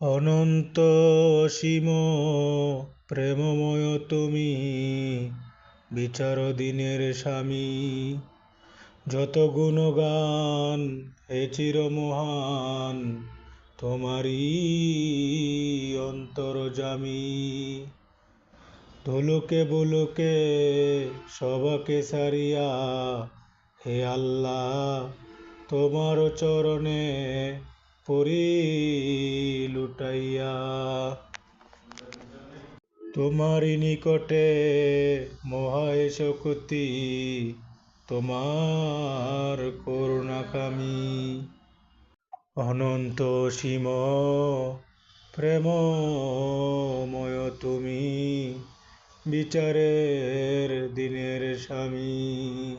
অনন্ত অসীম প্রেমময় তুমি বিচার দিনের স্বামী, যত গুণগান হে চির মহান তোমারই অন্তর্জামী। ধুলোকে বুলোকে সবাকে সারিয়া, হে আল্লাহ, তোমার চরণে পরি তোমারই নিকটে মহায় শক্তি তোমার করুণাকামী। অনন্ত সীম প্রেমময় তুমি বিচারের দিনের স্বামী।